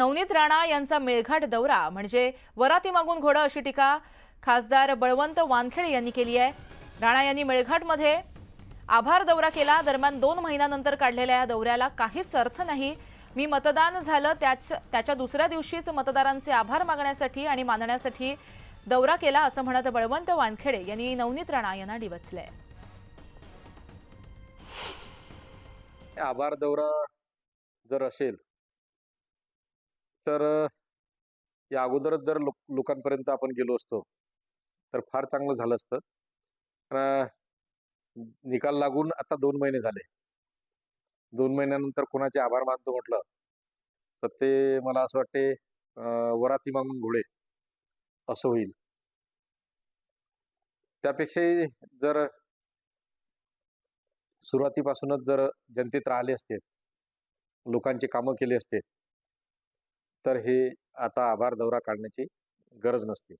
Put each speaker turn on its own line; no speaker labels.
नवनीत राणा यांचा मेळघाट दौरा म्हणजे वराती मागून घोडं अशी टीका खासदार बळवंत वानखेडे यांनी केली आहे. राणा यांनी मेळघाटमध्ये आभार दौरा केला. दरम्यान दोन महिन्यानंतर काढलेल्या या दौऱ्याला काहीच अर्थ नाही. मी मतदान झालं त्याच त्याच्या दुसऱ्या दिवशीच मतदारांचे आभार मागण्यासाठी आणि मानण्यासाठी दौरा केला असं म्हणत बळवंत वानखेडे यांनी नवनीत राणा यांना डिवचलंय.
आभार दौरा जर असेल तर या अगोदरच जर लोक लोकांपर्यंत आपण गेलो असतो तर फार चांगलं झालं असतं. निकाल लागून आता दोन महिने झाले. दोन महिन्यानंतर कोणाचे आभार मानतो म्हटलं तर ते मला असं वाटते वराती मागून घोळे असं होईल. त्यापेक्षाही जर सुरुवातीपासूनच जर जनतेत राहिले असते लोकांचे कामं केले असते तर हे आता आभार दौरा काढण्याची गरज नसते.